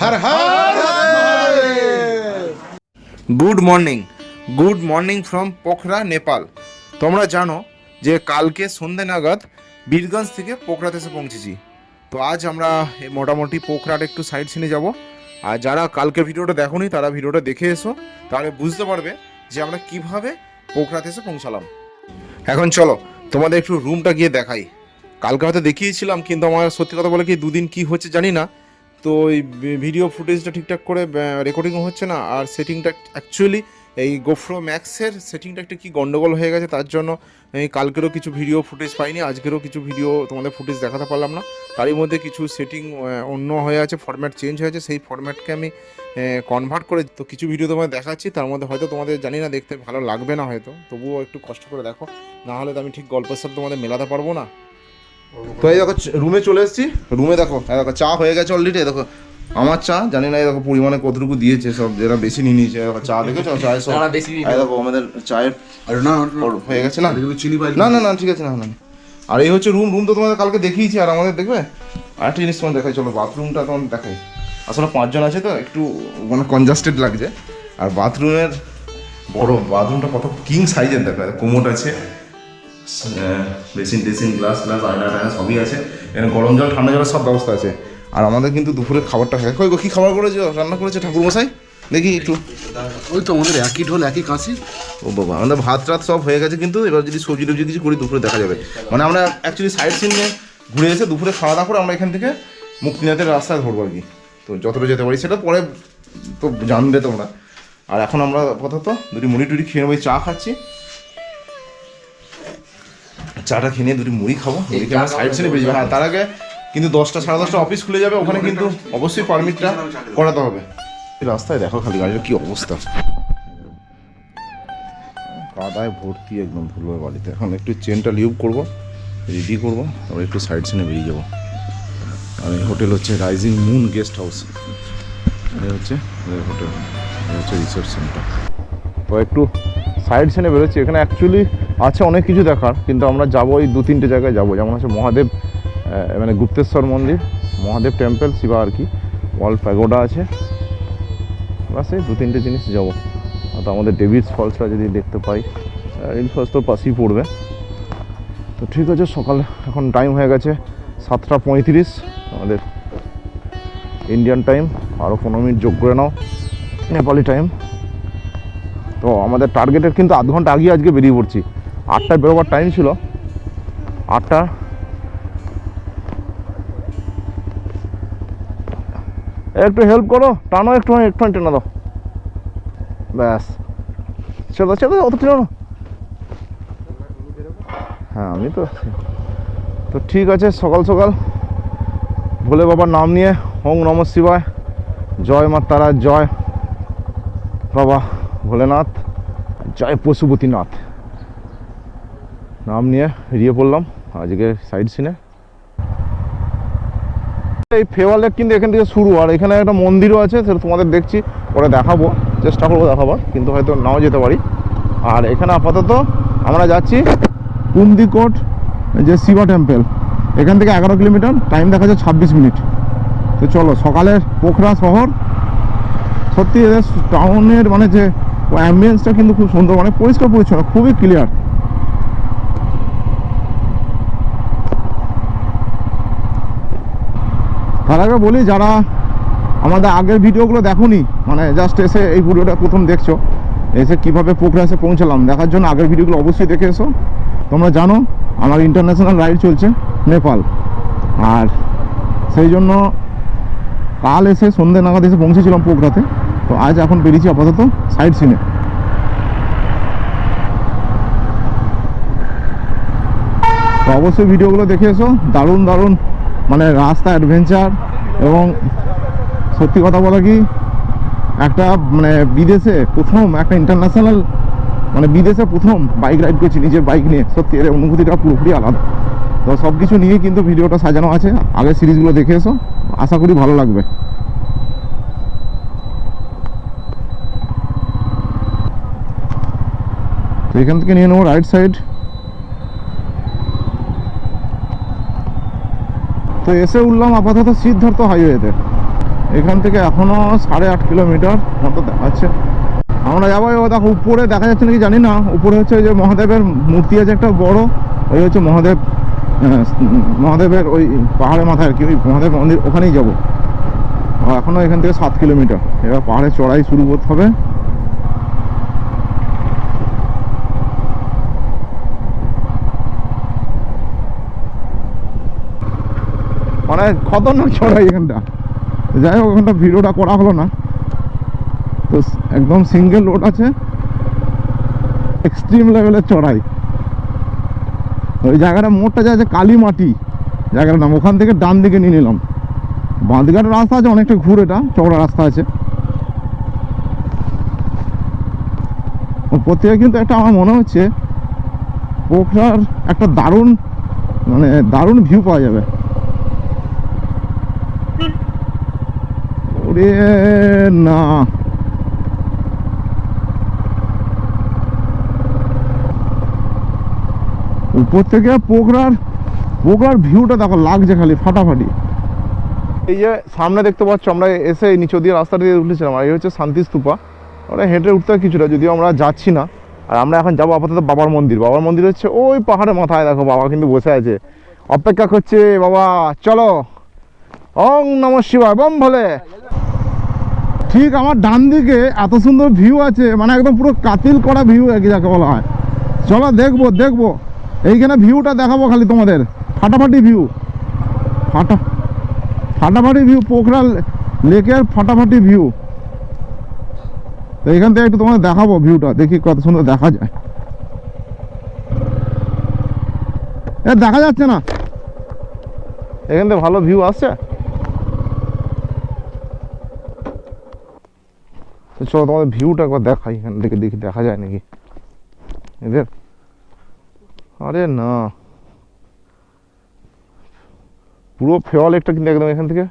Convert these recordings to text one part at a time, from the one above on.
Har Har good morning good morning from Pokhara Nepal তোমরা জানো যে কালকে সন্ধে নাগাদ বীরগঞ্জ থেকে পোখরাতে এসে পৌঁছেছি। তো আজ আমরা এই মোটামুটি পোখরার একটু সাইড সিনে যাব। আর যারা কালকে ভিডিওটা দেখোনি তারা ভিডিওটা দেখে এসো। তাহলে বুঝতে পারবে যে আমরা কীভাবে পোখরাতে এসে পৌঁছালাম। এখন চলো তোমাদের একটু রুমটা গিয়ে দেখাই। কালকে হয়তো দেখিয়েছিলাম কিন্তু আমার সত্যি কথা বলে কি দুদিন কি হচ্ছে জানি না। তো এই ভিডিও ফুটেজটা ঠিকঠাক করে রেকর্ডিংও হচ্ছে না। আর সেটিংটা অ্যাকচুয়ালি এই গোফ্রো ম্যাক্সের সেটিংটা একটা কী গন্ডগোল হয়ে গেছে, তার জন্য এই কালকেরও কিছু ভিডিও ফুটেজ পাইনি, আজকেরও কিছু ভিডিও তোমাদের ফুটেজ দেখাতে পারলাম না। তারই মধ্যে কিছু সেটিং অন্য হয়ে আছে ফরম্যাট চেঞ্জ হয়েছে সেই ফরম্যাটকে আমি কনভার্ট করে তো কিছু ভিডিও তোমাদের দেখাচ্ছি, তার মধ্যে হয়তো তোমাদের জানি না, দেখতে ভালো লাগবে না হয়তো, তবুও একটু কষ্ট করে দেখো। না হলে তো আমি ঠিক গল্পের সাথে তোমাদের মেলাতে পারব না। তো এই দেখো রুমে চলে এসেছি। রুমে দেখো দেখো চা হয়ে গেছে অলরেডি দেখো আমার চা জানি না এই দেখো পরিমাণে কতটুকু দিয়েছে সব এরা বেশি নিয়ে নিয়েছে দেখো চা দেখেছ? চায়ের সব দেখো আমাদের চায়ের হয়ে গেছে না? এগুলো চিনি পাই না না না ঠিক আছে না না না। আর এই হচ্ছে রুম রুম তো তোমাদের কালকে দেখিয়েছি আর আমাদের দেখবে? আর একটা জিনিস তোমার দেখাই চলো বাথরুমটা তোমার দেখাই। আসলে পাঁচজন আছে তো একটু মানে কনজাস্টেড লাগছে। আর বাথরুমের বড় বাথরুমটা কত কিং সাইজের দেখো কোমোট আছে। বেসিন টেসিন গ্লাস গ্লাস আয়না টায়না সবই আছে। এখানে গরম জল ঠান্ডা জলের সব ব্যবস্থা আছে। আর আমাদের কিন্তু দুপুরের খাবারটা খাই কই কি খাবার করেছ? রান্না করেছে ঠাকুর মশাই দেখি একটু। ওই তো আমাদের একই ঢোল একই কাশি ও বাবা আমাদের ভাত টাত সব হয়ে গেছে কিন্তু এবার যদি সবজি টবজি কিছু করি দুপুরে দেখা যাবে। মানে আমরা অ্যাকচুয়ালি সাইড সিন নিয়ে ঘুরে এসে দুপুরে খাওয়া দাওয়া করে আমরা এখান থেকে মুক্তিনাথের রাস্তায় ধরবো আর কি। তো যতটা যেতে পারি সেটা পরে তো জানবে তোমরা। আর এখন আমরা আপাতত দুটি মুড়ি টুড়ি খেয়ে নেব চা খাচ্ছি। চাটা খেয়ে নিয়ে দুটি মুড়ি খাব। মুড়ি খেয়ে আমরা সাইড সিনে বেরিয়ে হ্যাঁ তার আগে কিন্তু দশটা সাড়ে দশটা অফিস খুলে যাবে ওখানে কিন্তু অবশ্যই পারমিটটা করাতে হবে। রাস্তায় দেখো খালি গাড়ির কি অবস্থা। কাদায় ভর্তি একদম ধুলো বাড়িতে। এখন একটু চেনটা লিউব করব রেডি করব তারপর একটু সাইড সিনে বেরিয়ে যাব। আর এই হোটেল হচ্ছে রাইজিং মুন গেস্ট হাউস এই হচ্ছে হোটেল এই হচ্ছে রিসেপশনটা তো একটু সাইড সিনে বেরোচ্ছি, এখানে অ্যাকচুয়ালি আছে অনেক কিছু দেখার, কিন্তু আমরা যাব এই দু তিনটে জায়গায় যাব। যেমন হচ্ছে মহাদেব মানে গুপ্তেশ্বর মন্দির, মহাদেব টেম্পল শিবা আর কি, ওয়াল প্যাগোডা আছে। বাস এই দু তিনটে জিনিস যাব। তো আমাদের ডেভিডস ফলসটা যদি দেখতে পাই ডেভিডস ফলস তো পাশেই পড়বে। তো ঠিক আছে, সকালে এখন টাইম হয়ে গেছে সাতটা পঁয়ত্রিশ। আমাদের ইন্ডিয়ান টাইম আরও পনেরো মিনিট যোগ করে নাও। নেপালি টাইম তো আমাদের টার্গেটের কিন্তু আধ ঘণ্টা আগে আজকে বেরিয়ে পড়ছি। আটটায় বেরোবার টাইম ছিল। আটটা। একটু হেল্প করো। টানো একটু একটু টেনে দাও। ব্যাস। চলো চলো অত টেনো হ্যাঁ আমি তো তো ঠিক আছে, সকাল সকাল। ভোলে বাবার নাম নিয়ে, ওং নম শিবায়। জয় মা তারা জয় বাবা। ভোলেনাথ, জয় পশুপতিনাথ নাম নিয়ে বেরিয়ে পড়লাম আজকে সাইড সিনে এই ফেওয়াল লেক কিন্তু এখান থেকে শুরু, আর এখানে একটা মন্দিরও আছে, সেটা তোমাদের দেখছি, পরে দেখাবো, চেষ্টা করব দেখাবার, কিন্তু হয়তো নাও যেতে পারি। আর এখানে আপাতত আমরা যাচ্ছি কুন্দিকোট যে শিবা টেম্পেল এখান থেকে এগারো কিলোমিটার টাইম দেখা যাচ্ছে ছাব্বিশ মিনিট। তো চলো, সকালের পোখরা শহর, সত্যি এদের টাউনের মানে যে অ্যাম্বিয়েন্সটা কিন্তু খুব সুন্দর মানে পরিষ্কার পরিচ্ছন্ন, খুবই ক্লিয়ার তার আগে বলি, যারা আমাদের আগের ভিডিওগুলো দেখোনি মানে জাস্ট এসে এই ভিডিওটা প্রথম দেখছ, এসে কীভাবে পোখরা এসে পৌঁছালাম, দেখার জন্য আগের ভিডিওগুলো অবশ্যই দেখে এসো। তোমরা জানো, আমার ইন্টারন্যাশনাল রাইড চলছে নেপাল। আর সেই জন্য কাল এসে সন্ধ্যে নাগাদ এসে পৌঁছেছিলাম পোখরাতে। তো আজ এখন বেরিয়েছি আপাতত সাইড সিনে তো অবশ্যই ভিডিওগুলো দেখে এসো, দারুণ দারুণ মানে রাস্তা অ্যাডভেঞ্চার এবং সত্যি কথা বলা কি, একটা মানে বিদেশে প্রথম, একটা ইন্টারন্যাশনাল মানে বিদেশে প্রথম বাইক রাইড করছি নিজের বাইক নিয়ে। সত্যি এর অনুভূতিটা পুরোপুরি আলাদা। তো সব কিছু নিয়ে কিন্তু ভিডিওটা সাজানো আছে। আগের সিরিজগুলো দেখে এসো। আশা করি ভালো লাগবে। এখান থেকে নিয়ে নেব রাইট সাইড তো এসে উঠলাম আপাতত সিদ্ধার্থ হাইওয়েতে এখান থেকে এখনও সাড়ে আট কিলোমিটার মতো দেখাচ্ছে। আমরা যাব দেখো, উপরে দেখা যাচ্ছে নাকি জানি না। উপরে হচ্ছে ওই যে মহাদেবের মূর্তি আছে একটা বড়। ওই হচ্ছে মহাদেব মহাদেবের ওই পাহাড়ের মাথায় আর কি, ওই মহাদেব মন্দির ওখানেই যাব। আর এখনও এখান থেকে সাত কিলোমিটার। এবার পাহাড়ে চড়াই শুরু করতে হবে। মানে খতরনাক চড়াই এখানটা। যাই হোক ওখানটা ভিডিওটা করা হলো না। তো একদম সিঙ্গেল রোড আছে। এক্সট্রিম লেভেলের চড়াই। ওই জায়গাটা মোড়টা যে কালীমাটি জায়গাটার নাম। ওখান থেকে ডান দিকে নিয়ে নিলাম। বাঁ দিকে একটা রাস্তা আছে, অনেকটা ঘুরে এটা, চওড়া রাস্তা আছে। ওপর কিন্তু একটা আমার মনে হচ্ছে, পোখরার একটা দারুণ মানে দারুণ ভিউ পাওয়া যাবে। ওরে না। উপর থেকে পোখরার পোখরার ভিউটা দেখো, লাগছে খালি ফাটাফাটি। এই যে সামনে দেখতে পাচ্ছ, আমরা এসে নিচু দিয়ে রাস্তা দিয়ে উঠেছিলাম, আর এই হচ্ছে শান্তি স্তূপা। আমরা হেঁটে উঠতে কিছুটা, যদিও আমরা যাচ্ছি না, আর আমরা এখন যাব আপাতত বাবার মন্দির। বাবার মন্দির হচ্ছে ওই পাহাড়ের মাথায়, দেখো বাবা কিন্তু বসে আছে। অপেক্ষা করছে, বাবা, চলো। অং নম শিবায়, বম ভোলে। ঠিক আমার ডান দিকে এত সুন্দর ভিউ আছে মানে একদম পুরো কাতিল করা ভিউ যাকে বলা হয়। চলো দেখব দেখব। এইখানে ভিউটা দেখাবো খালি তোমাদের। ফাটাফাটি ভিউ ফাটা ফাটাফাটি ভিউ পোখরা লেকের ফাটাফাটি ভিউ তো এখান থেকে একটু তোমাদের দেখাবো ভিউটা দেখি কত সুন্দর দেখা যায়। এ, দেখা যাচ্ছে না। এখান থেকে ভালো ভিউ আসছে? চলো তোমাদের ভিউটা একবার দেখাই, এখান থেকে দেখি, দেখা যায় নাকি? এদের? আরে না। পুরো ফেওয়া একটা কিন্তু একদম এখান থেকে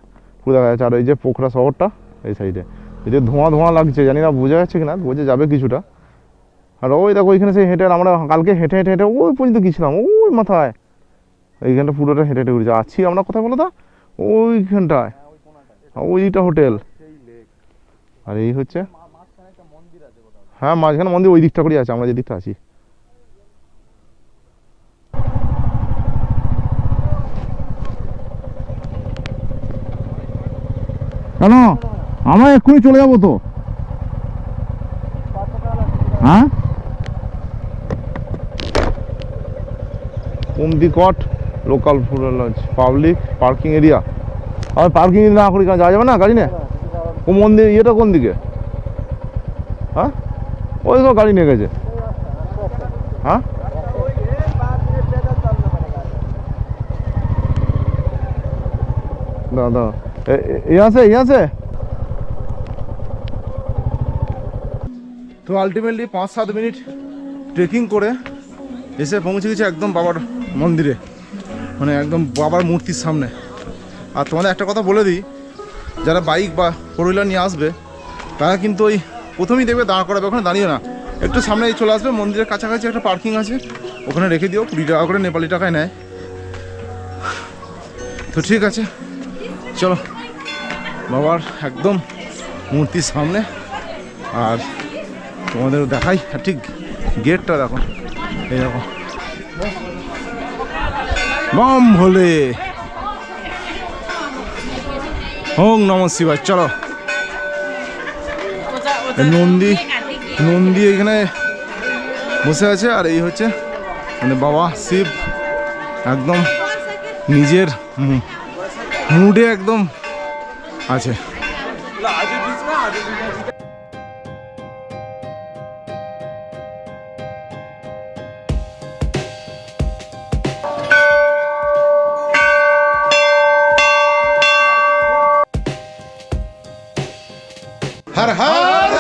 পুরো দেখা যাচ্ছে। আর এই যে পোখরা শহরটা, এই সাইডে। এই যে ধোঁয়া ধোঁয়া লাগছে, জানি না বোঝা যাচ্ছে কিনা, বোঝা যাবে কিছুটা। আর ওই দেখো, ওইখানে সেই হেঁটে আমরা কালকে হেঁটে হেঁটে হেঁটে ওই পর্যন্ত গেছিলাম ওই মাথায়। এইখানটা পুরোটা হেঁটে হেঁটে ঘুরেছে। আছি আমরা কোথায় বলো তো? ওইখানটায়। ওইটা হোটেল। আর এই হচ্ছে হ্যাঁ মাঝখানে মন্দির ওই দিকটা করেই আছে আমরা যে দিকটা আছি। কেন? আমরা এক্ষুনি চলে যাব তো। হ্যাঁ? কট local food lunch public parking area আর পার্কিং না করি যাওয়া যাবে না গাড়ি নিয়ে? ও মন্দির ইয়েটা কোন দিকে? হ্যাঁ? ওই তো গাড়ি নিয়ে গেছে হ্যাঁ দাদা यहाँ से यहाँ से তো আলটিমেটলি পাঁচ সাত মিনিট ট্রেকিং করে এসে পৌঁছে গেছি একদম বাবার মন্দিরে মানে একদম বাবার মূর্তির সামনে আর তোমাদের একটা কথা বলে দিই যারা বাইক বা ফোর হুইলার নিয়ে আসবে তারা কিন্তু ওই প্রথমেই দেখবে দাঁড় করাবে, ওখানে দাঁড়িয়ে না। একটু সামনে চলে আসবে, মন্দিরের কাছাকাছি একটা পার্কিং আছে, ওখানে রেখে দিও, কুড়ি টাকা করে নেপালি টাকায় নেয়। তো ঠিক আছে, চলো। বাবার একদম মূর্তির সামনে, আর তোমাদের দেখাই ঠিক গেটটা দেখো, এই দেখো। বম ভোলে ওং নম শিবায়, চলো। নন্দী নন্দী এখানে বসে আছে, আর এই হচ্ছে মানে বাবা শিব, একদম নিজের মুডে একদম আছে। হর হর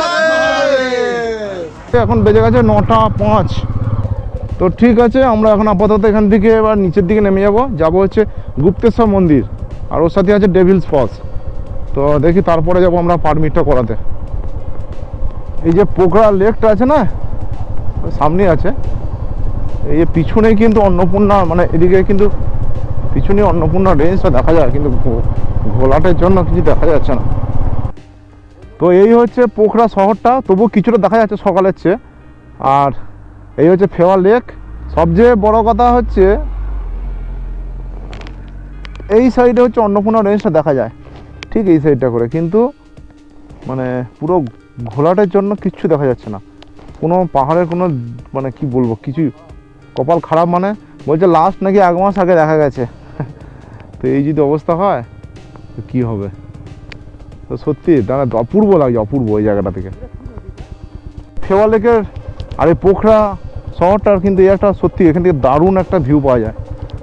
এখন বেজে গেছে নটা পাঁচ। তো ঠিক আছে, আমরা এখন আপাতত এখান থেকে এবার নিচের দিকে নেমে যাব। যাব হচ্ছে গুপ্তেশ্বর মন্দির, আর ওর সাথে আছে ডেভিলস ফলস তো দেখি তারপরে যাব আমরা পারমিটটা করাতে। এই যে পোখরা লেকটা আছে না, ওই সামনেই আছে। এই যে পিছনে কিন্তু অন্নপূর্ণা মানে এদিকে কিন্তু পিছনে অন্নপূর্ণা রেঞ্জটা দেখা যায়, কিন্তু ঘোলাটের জন্য কিছু দেখা যাচ্ছে না। তো এই হচ্ছে পোখরা শহরটা তবু কিছুটা দেখা যাচ্ছে সকালের চেয়ে। আর এই হচ্ছে ফেওয়া লেক। সবচেয়ে বড় কথা হচ্ছে, এই সাইডে হচ্ছে অন্নপূর্ণা রেঞ্জটা দেখা যায়। ঠিক এই সাইডটা করে, কিন্তু মানে পুরো ঘোলাটের জন্য কিচ্ছু দেখা যাচ্ছে না। কোনো পাহাড়ের কোনো মানে কি বলব কিছু কপাল খারাপ মানে বলছে লাস্ট নাকি এক মাস আগে দেখা গেছে। তো এই যদি অবস্থা হয়, তো কী হবে? তো সত্যি দাঁড়া অপূর্ব লাগছে অপূর্ব ওই জায়গাটা থেকে ফেওয়া লেকের আর এই পোখরা শহরটার কিন্তু এই একটা সত্যি এখান থেকে দারুণ একটা ভিউ পাওয়া যায়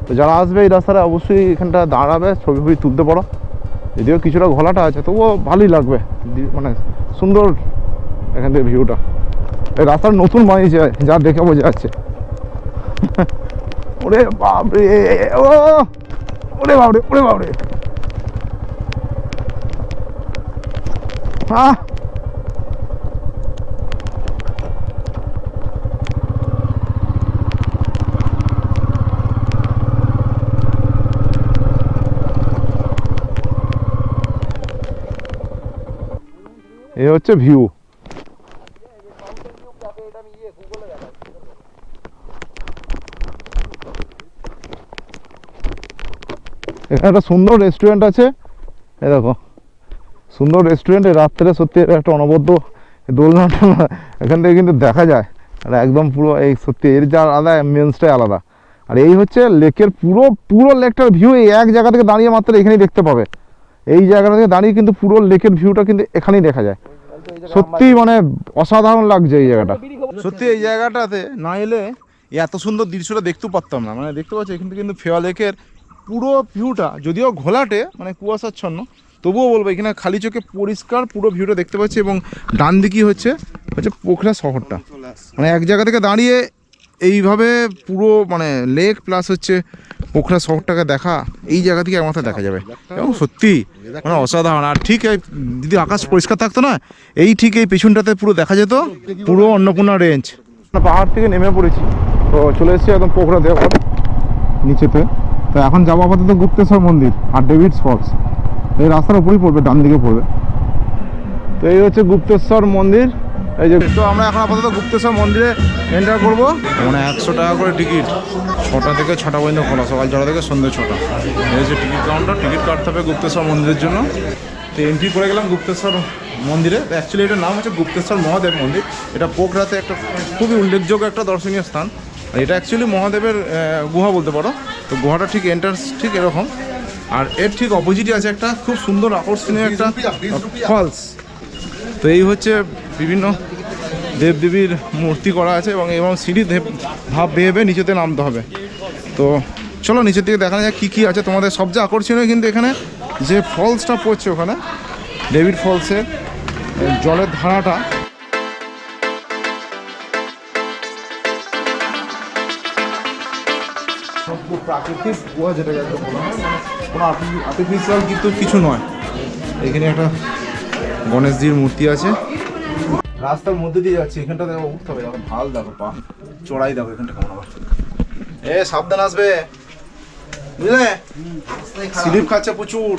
তো যারা আসবে এই রাস্তাটা অবশ্যই এখানটা দাঁড়াবে ছবি ছবি তুলতে পারো যদিও কিছুটা ঘোলাটা আছে তবুও ভালোই লাগবে মানে সুন্দর এখান থেকে ভিউটা এই রাস্তাটা নতুন বানিয়েছে যা দেখে বোঝা যাচ্ছে ওরে বাপরে ও ওরে বাপরে ওরে বাপরে আহ এই হচ্ছে ভিউ এখানে একটা সুন্দর রেস্টুরেন্ট আছে। এই দেখো। সুন্দর রেস্টুরেন্টে রাত্রে সত্যি একটা অনবদ্য দোলনাটা না এখান থেকে কিন্তু দেখা যায়। আর একদম পুরো এই সত্যি এর যা আলাদা অ্যাম্বিয়েন্সটাই আলাদা। আর এই হচ্ছে লেকের পুরো পুরো লেকটার ভিউ এই এক জায়গা থেকে দাঁড়িয়ে মাত্র এখানেই দেখতে পাবে। এই জায়গা থেকে দাঁড়িয়ে কিন্তু পুরো লেকের ভিউটা কিন্তু এখানেই দেখা যায়। সত্যি মানে অসাধারণ লাগছে এই জায়গাটা। সত্যি এই জায়গাটাতে না এলে এত সুন্দর দৃশ্যটা দেখতেও পারতাম না। মানে দেখতে পাচ্ছি, এখান থেকে কিন্তু ফেওয়া লেকের পুরো ভিউটা যদিও ঘোলাটে মানে কুয়াশাচ্ছন্ন তবুও বলব, এখানে খালি চোখে পরিষ্কার পুরো ভিউটা দেখতে পাচ্ছি এবং ডান দিকই হচ্ছে হচ্ছে পোখরা শহরটা। মানে এক জায়গা থেকে দাঁড়িয়ে এইভাবে পুরো মানে লেক প্লাস হচ্ছে পোখরা শহরটাকে দেখা, এই জায়গা থেকে একমাত্র দেখা যাবে। এবং সত্যি মানে অসাধারণ। আর ঠিক এই যদি আকাশ পরিষ্কার থাকতো না, এই ঠিক এই পিছনটাতে পুরো দেখা যেত, পুরো অন্নপূর্ণা রেঞ্জ পাহাড় থেকে নেমে পড়েছি, তো চলে এসেছি একদম পোখরা দেওয়ার নিচেতে। তো এখন যাব আপাতত গুপ্তেশ্বর মন্দির আর ডেভিডস ফলস এই রাস্তার উপরেই পড়বে ডান দিকে পড়বে। তো এই হচ্ছে গুপ্তেশ্বর মন্দির। এই যে তো আমরা এখন আপাতত গুপ্তেশ্বর মন্দিরে এন্টার করব। মানে একশো টাকা করে টিকিট। ছটা থেকে ছটা পর্যন্ত খোলা সকাল ছটা থেকে সন্ধ্যে ছটা। এই হচ্ছে টিকিট কাউন্টার টিকিট কাটতে হবে গুপ্তেশ্বর মন্দিরের জন্য। তো এন্ট্রি করে গেলাম গুপ্তেশ্বর মন্দিরে। অ্যাকচুয়ালি এটার নাম হচ্ছে গুপ্তেশ্বর মহাদেব মন্দির। এটা পোখরাতে একটা খুবই উল্লেখযোগ্য একটা দর্শনীয় স্থান। এটা অ্যাকচুয়ালি মহাদেবের গুহা বলতে পারো। তো গুহাটা ঠিক এন্ট্রান্স ঠিক এরকম। আর এর ঠিক অপোজিটে আছে একটা খুব সুন্দর আকর্ষণীয় একটা ফলস তো এই হচ্ছে বিভিন্ন দেবদেবীর মূর্তি করা আছে এবং এবং সিঁড়ি ধাপ বেয়ে নিচেতে নামতে হবে। তো চলো নিচের দিকে দেখা যাক কী কী আছে। তোমাদের সবচেয়ে আকর্ষণীয় কিন্তু এখানে যে ফলসটা পড়ছে ওখানে ডেভিড ফলসের জলের ধারাটা। প্রাকৃতিক কুয়া যেটাকে একটা বলা হয় কোনো আর্টিফিশিয়াল কিন্তু কিছু নয়। এখানে একটা গণেশজির মূর্তি আছে। রাস্তার মধ্যে দিয়ে যাচ্ছি এখানটা দেখো উঠতে হবে দেখো ঢাল দেখো পা চড়াই দেখো এখানটা কেমন আবার এ সাবধান আসবে। বুঝলে? স্লিপ খাচ্ছে প্রচুর।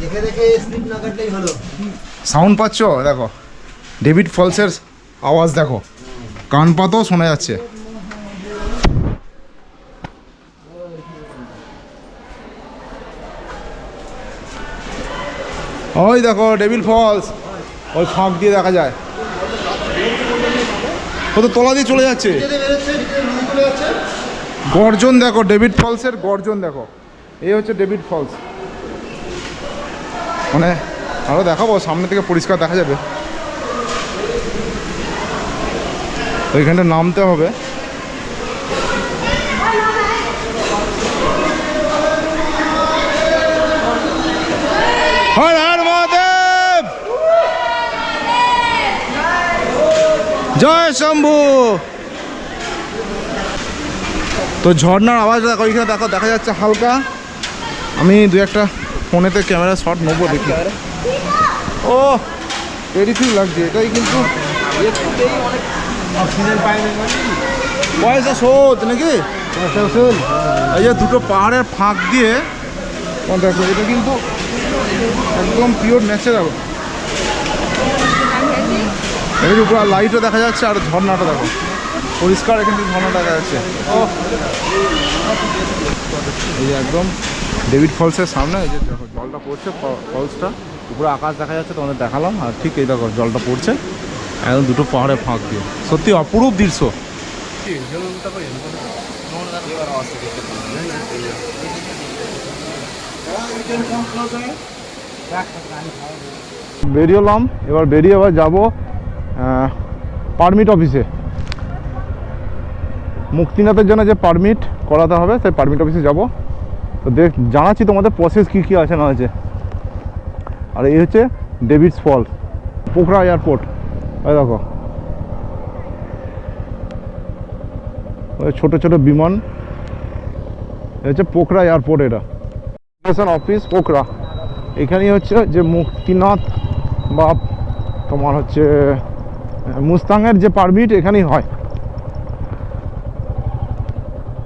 দেখে দেখে স্লিপ না কাটলেই হলো। সাউন্ড পাচ্ছ? দেখো। ডেভিড ফলসের আওয়াজ দেখো। কান পাতাও শোনা যাচ্ছে। ওই দেখো ডেভিড ফলস ওই ফাঁক দিয়ে দেখা যায়। তো তলা দিয়ে চলে যাচ্ছে। গর্জন দেখো ডেভিড ফলসের গর্জন দেখো। এই হচ্ছে ডেভিড ফলস মানে আরও দেখাবো, সামনে থেকে পরিষ্কার দেখা যাবে। ওইখানটা নামতে হবে। হর হর মহাদেব জয় শম্ভু। তো ঝর্নার আওয়াজ দেখো ওইখানে দেখো, দেখা যাচ্ছে হালকা। আমি দু একটা ফোনেতে ক্যামেরা শট নেব দেখি। ও টেরিফিক লাগছে, এটাই কিন্তু পয়সা শোধ নাকি? এই যে দুটো পাহাড়ের ফাঁক দিয়ে দেখো, এটা কিন্তু একদম পিওর ন্যাচারাল এখানে উপরে লাইটও দেখা যাচ্ছে, আর ঝর্ণাটা দেখো। পরিষ্কার এখান থেকে ঝর্ণাটা দেখা যাচ্ছে। এই যে একদম ডেভিড ফলসের সামনে, এই যে দেখো, জলটা পড়ছে ফলসটা উপরে আকাশ দেখা যাচ্ছে, তোমাদের দেখালাম। আর ঠিক এই দেখো, জলটা পড়ছে। একদম দুটো পাহাড়ে ফাঁক দিয়ে। সত্যি অপরূপ দৃশ্য। বেরিয়েলাম এবার বেরিয়ে এবার যাব পারমিট অফিসে মুক্তিনাথের জন্য যে পারমিট করাতে হবে, সেই পারমিট অফিসে যাব। তো দেখ, জানাচ্ছি তোমাদের প্রসেস কী কী আছে, না আছে। আর এই হচ্ছে ডেভিডস ফল পোখরা এয়ারপোর্ট ওই দেখো। ছোটো ছোটো বিমান। হচ্ছে পোখরা এয়ারপোর্ট এটা। Immigration office Pokhara. এখানেই হচ্ছে যে মুক্তিনাথ বা তোমার হচ্ছে মুস্তাংয়ের যে পারমিট এখানেই হয়।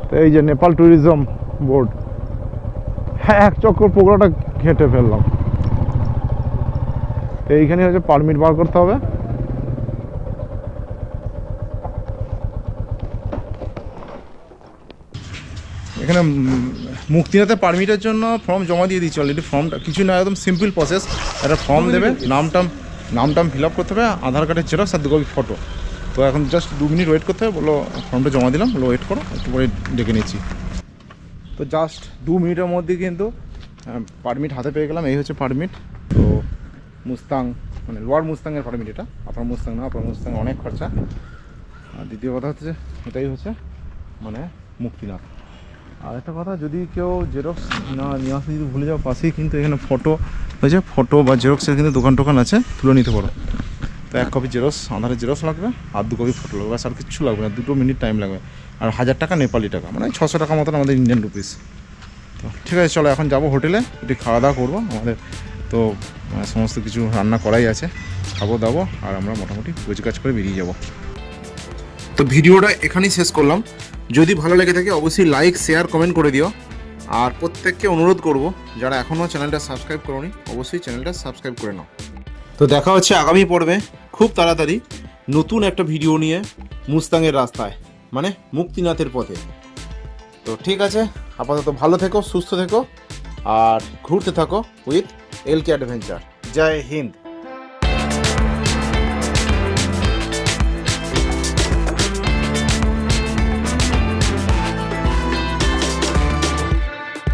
তো এই যে নেপাল ট্যুরিজম বোর্ড হ্যাঁ এক চক্কর পোকরাটা ঘেঁটে ফেললাম। তো এইখানে হচ্ছে পারমিট বার করতে হবে। এখানে উম, মুক্তিনাথের পারমিটের জন্য ফর্ম জমা দিয়ে দিচ্ছি অলরেডি ফর্মটা কিছু না একদম সিম্পল প্রসেস একটা ফর্ম দেবে নামটাম নামটাম ফিল আপ করতে হবে, আধার কার্ডের জেরক্স আর দু কপি ফটো তো এখন জাস্ট দু মিনিট ওয়েট করতে হবে, বলো ফর্মটা জমা দিলাম, বলো ওয়েট করো, একটু পরে ডেকে নিচ্ছি। তো জাস্ট দু মিনিটের মধ্যে কিন্তু পারমিট হাতে পেয়ে গেলাম, এই হচ্ছে পারমিট তো মুস্তাং মানে লোয়ার মুস্তাংয়ের পারমিট এটা আপনার মুস্তাং না আপনার মুস্তাং অনেক খরচা। আর দ্বিতীয় কথা হচ্ছে এটাই হচ্ছে মানে মুক্তিনাথ আর একটা কথা, যদি কেউ জেরক্স না, নিয়ে আসতে যদি ভুলে যাও, পাশেই কিন্তু এখানে ফটো হয়েছে ফটো বা জেরক্সের কিন্তু দোকান টোকান আছে, তুলে নিতে পারো। তো এক কপি জেরক্স আধারের জেরক্স লাগবে, আর দু কপি ফটো লাগবে আর কিচ্ছু লাগবে না, দুটো মিনিট টাইম লাগবে। আর হাজার টাকা নেপালি টাকা মানে ছশো টাকা মতন আমাদের ইন্ডিয়ান রুপিস তো ঠিক আছে, চলো এখন যাব হোটেলে একটু খাওয়া দাওয়া করব, আমাদের তো সমস্ত কিছু রান্না করাই আছে, খাব দাবো, আর আমরা মোটামুটি কাজ করে বেরিয়ে যাব। তো ভিডিওটা এখানেই শেষ করলাম। যদি ভালো লেগে থাকে, অবশ্যই লাইক শেয়ার কমেন্ট করে দিও। আর প্রত্যেককে অনুরোধ করব, যারা এখনও চ্যানেলটা সাবস্ক্রাইব করোনি, অবশ্যই চ্যানেলটা সাবস্ক্রাইব করে নাও। তো দেখা হচ্ছে আগামী পর্বে খুব তাড়াতাড়ি নতুন একটা ভিডিও নিয়ে মুস্তাংয়ের রাস্তায় মানে মুক্তিনাথের পথে। তো ঠিক আছে, আপাতত ভালো থেকো, সুস্থ থেকো, আর ঘুরতে থাকো with L K adventure. Joy Hind.